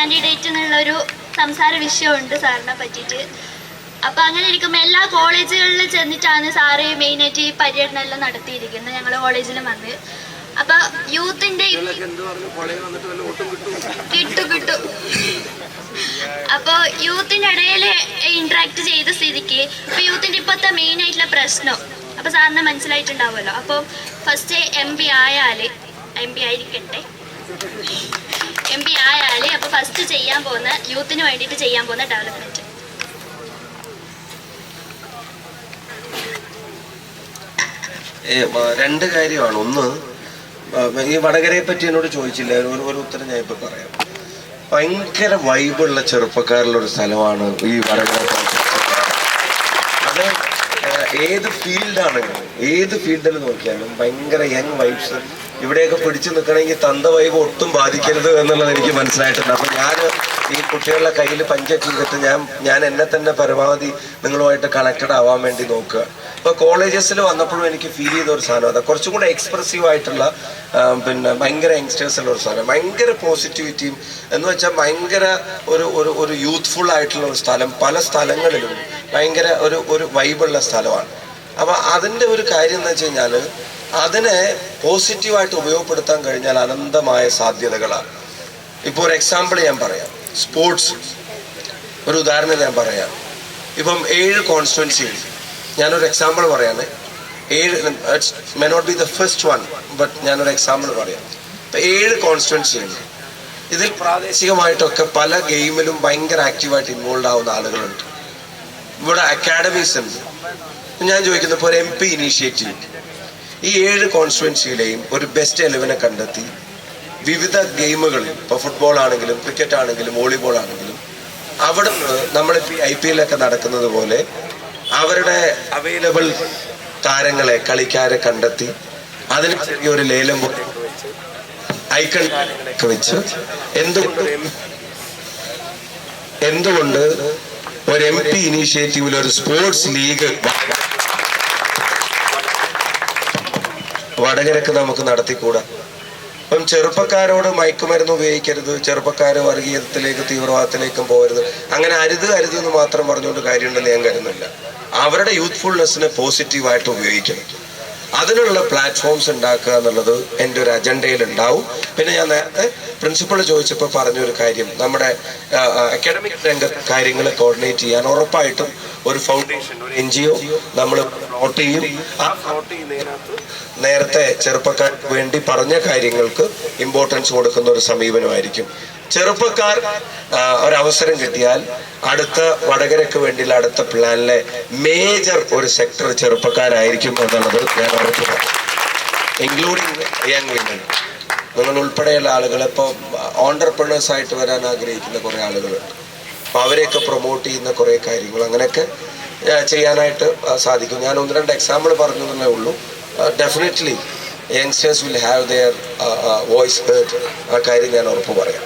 Candidate എന്നുള്ളൊരു സംസാര വിഷയമുണ്ട് സാറിനെ പറ്റിയിട്ട്. അപ്പോൾ അങ്ങനെ ഇരിക്കുമ്പോൾ എല്ലാ കോളേജുകളിൽ ചെന്നിട്ടാണ് സാറ് മെയിനായിട്ട് ഈ പര്യടനം എല്ലാം നടത്തിയിരിക്കുന്നത്. ഞങ്ങളുടെ കോളേജിലും വന്ന്. അപ്പൊ യൂത്തിന്റെ കിട്ടു കിട്ടു. അപ്പൊ യൂത്തിന്റെ ഇടയിൽ ഇന്ററാക്ട് ചെയ്ത സ്ഥിതിക്ക് ഇപ്പൊ യൂത്തിന്റെ ഇപ്പോഴത്തെ മെയിൻ ആയിട്ടുള്ള പ്രശ്നം. അപ്പൊ സാറിന് മനസ്സിലായിട്ടുണ്ടാവുമല്ലോ. അപ്പൊ ഫസ്റ്റ് എം പി ആയാൽ എം പി ആയിരിക്കട്ടെ. എം പി ആയാൽ അപ്പൊ ഫസ്റ്റ് ചെയ്യാൻ പോകുന്ന യൂത്തിന് വേണ്ടിയിട്ട് ചെയ്യാൻ പോകുന്ന ഡെവലപ്മെന്റ് രണ്ട് കാര്യമാണ്. ഒന്ന് ഈ വടകരയെ പറ്റി എന്നോട് ചോദിച്ചില്ല. ഒരു ഒരു ഉത്തരം ഞാൻ ഇപ്പൊ പറയാം. ഭയങ്കര വൈബുള്ള ചെറുപ്പക്കാരുള്ള ഒരു സ്ഥലമാണ് ഈ വടകര അത് ഏത് ഫീൽഡാണെങ്കിലും ഏത് ഫീൽഡിൽ നോക്കിയാലും ഭയങ്കര യങ് വൈബ്സ് ഇവിടെയൊക്കെ പിടിച്ചു നിൽക്കണമെങ്കിൽ തന്ത വൈബ് ഒട്ടും ബാധിക്കരുത് എന്നുള്ളത് എനിക്ക് മനസ്സിലായിട്ടുണ്ട്. അപ്പം ഞാൻ ഈ കുട്ടികളുടെ കയ്യിൽ പഞ്ചൊക്കെ ചെയ്തിട്ട് ഞാൻ ഞാൻ എന്നെ തന്നെ പരമാവധി നിങ്ങളുമായിട്ട് കണക്റ്റഡ് ആവാൻ വേണ്ടി നോക്കുക. ഇപ്പോൾ കോളേജസിൽ വന്നപ്പോഴും എനിക്ക് ഫീൽ ചെയ്ത ഒരു സാധനം അതാ. കുറച്ചും കൂടെ എക്സ്പ്രസീവ് ആയിട്ടുള്ള പിന്നെ ഭയങ്കര യങ്സ്റ്റേഴ്സുള്ള ഒരു സ്ഥലം ഭയങ്കര പോസിറ്റിവിറ്റിയും എന്ന് വെച്ചാൽ ഭയങ്കര ഒരു ഒരു ഒരു യൂത്ത്ഫുൾ ആയിട്ടുള്ള ഒരു സ്ഥലം. പല സ്ഥലങ്ങളിലും ഭയങ്കര ഒരു ഒരു വൈബുള്ള സ്ഥലമാണ്. അപ്പോൾ അതിന്റെ ഒരു കാര്യം എന്ന് വെച്ച് കഴിഞ്ഞാൽ അതിനെ പോസിറ്റീവായിട്ട് ഉപയോഗപ്പെടുത്താൻ കഴിഞ്ഞാൽ അനന്തമായ സാധ്യതകളാണ്. ഇപ്പോൾ ഒരു എക്സാമ്പിൾ ഞാൻ പറയാം. സ്പോർട്സ് ഒരു ഉദാഹരണം ഞാൻ പറയാം. ഇപ്പം ഏഴ് കോൺസ്റ്റുവൻസി ഞാനൊരു എക്സാമ്പിൾ പറയാണ് ഏഴ് may not be the first one but ഞാനൊരു എക്സാമ്പിൾ പറയാം. ഇപ്പം ഏഴ് കോൺസ്റ്റുവൻസി ഉണ്ട് ഇതിൽ പ്രാദേശികമായിട്ടൊക്കെ പല ഗെയിമിലും ഭയങ്കര ആക്റ്റീവായിട്ട് ഇൻവോൾവ് ആവുന്ന ആളുകളുണ്ട്. ഇവിടെ അക്കാഡമീസ് ഉണ്ട്. ഞാൻ ചോദിക്കുന്നത് ഇപ്പോൾ ഒരു എം പി ഇനീഷ്യേറ്റീവ് ഈ ഏഴ് കോൺസ്റ്റുവൻസിയിലെയും ഒരു ബെസ്റ്റ് ഇലവനെ കണ്ടെത്തി. വിവിധ ഗെയിമുകളിൽ ഇപ്പോൾ ഫുട്ബോൾ ആണെങ്കിലും ക്രിക്കറ്റ് ആണെങ്കിലും വോളിബോൾ ആണെങ്കിലും അവിടെ നമ്മളിപ്പോൾ ഐ പി എല്ലൊക്കെ നടക്കുന്നത് പോലെ അവരുടെ അവൈലബിൾ താരങ്ങളെ കളിക്കാരെ കണ്ടെത്തി അതിന് ചെറിയൊരു ലേലം ഐക്കൺ വെച്ച് എന്തുകൊണ്ട് എന്തുകൊണ്ട് ഒരു എം പി ഇനീഷ്യേറ്റീവിൽ ഒരു സ്പോർട്സ് ലീഗ് വടകരക്ക് നമുക്ക് നടത്തിക്കൂടാ. അപ്പം ചെറുപ്പക്കാരോട് മയക്കുമരുന്ന് ഉപയോഗിക്കരുത് ചെറുപ്പക്കാർ വർഗീയത്തിലേക്ക് തീവ്രവാദത്തിലേക്കും പോകരുത്. അങ്ങനെ അരുത് അരുത് എന്ന് മാത്രം പറഞ്ഞുകൊണ്ട് കാര്യമുണ്ടെന്ന് ഞാൻ കരുതുന്നില്ല. അവരുടെ യൂത്ത്ഫുൾനെസ്സിനെ പോസിറ്റീവായിട്ട് ഉപയോഗിക്കണം. അതിനുള്ള പ്ലാറ്റ്ഫോംസ് ഉണ്ടാക്കുക എന്നുള്ളത് എന്റെ ഒരു അജണ്ടയിൽ ഉണ്ടാവും. പിന്നെ ഞാൻ നേരത്തെ പ്രിൻസിപ്പൾ ചോദിച്ചപ്പോൾ പറഞ്ഞൊരു കാര്യം. നമ്മുടെ അക്കാഡമിക് രംഗ കാര്യങ്ങൾ കോർഡിനേറ്റ് ചെയ്യാൻ ഉറപ്പായിട്ടും ഒരു ഫൗണ്ടേഷൻ ഒരു എൻ ജി ഒ നമ്മൾ പ്ലോട്ട് ചെയ്യും. ആ ഫ്ലോട്ട് ചെയ്യുന്നതിനകത്ത് നേരത്തെ ചെറുപ്പക്കാർക്ക് വേണ്ടി പറഞ്ഞ കാര്യങ്ങൾക്ക് ഇമ്പോർട്ടൻസ് കൊടുക്കുന്ന ഒരു സമീപനമായിരിക്കും. ചെറുപ്പക്കാർ ഒരവസരം കിട്ടിയാൽ അടുത്ത വടകരക്ക് വേണ്ടിയുള്ള അടുത്ത പ്ലാനിലെ മേജർ ഒരു സെക്ടർ ചെറുപ്പക്കാരായിരിക്കും എന്നുള്ളത് ഞാൻ ഉറപ്പില്ല ഇൻക്ലൂഡിങ് യങ് വിമൻ നിങ്ങൾ ഉൾപ്പെടെയുള്ള ആളുകൾ ഇപ്പോൾ ഓണ്ടർപ്രണേഴ്സ് ആയിട്ട് വരാൻ ആഗ്രഹിക്കുന്ന കുറേ ആളുകളുണ്ട്. അപ്പോൾ അവരെയൊക്കെ പ്രൊമോട്ട് ചെയ്യുന്ന കുറേ കാര്യങ്ങൾ അങ്ങനെയൊക്കെ ചെയ്യാനായിട്ട് സാധിക്കും. ഞാൻ ഒന്ന് രണ്ട് എക്സാമ്പിൾ പറഞ്ഞു തന്നേ ഉള്ളൂ definitely youngsters will have their voice heard ആ കാര്യം ഞാൻ ഉറപ്പ് പറയാം.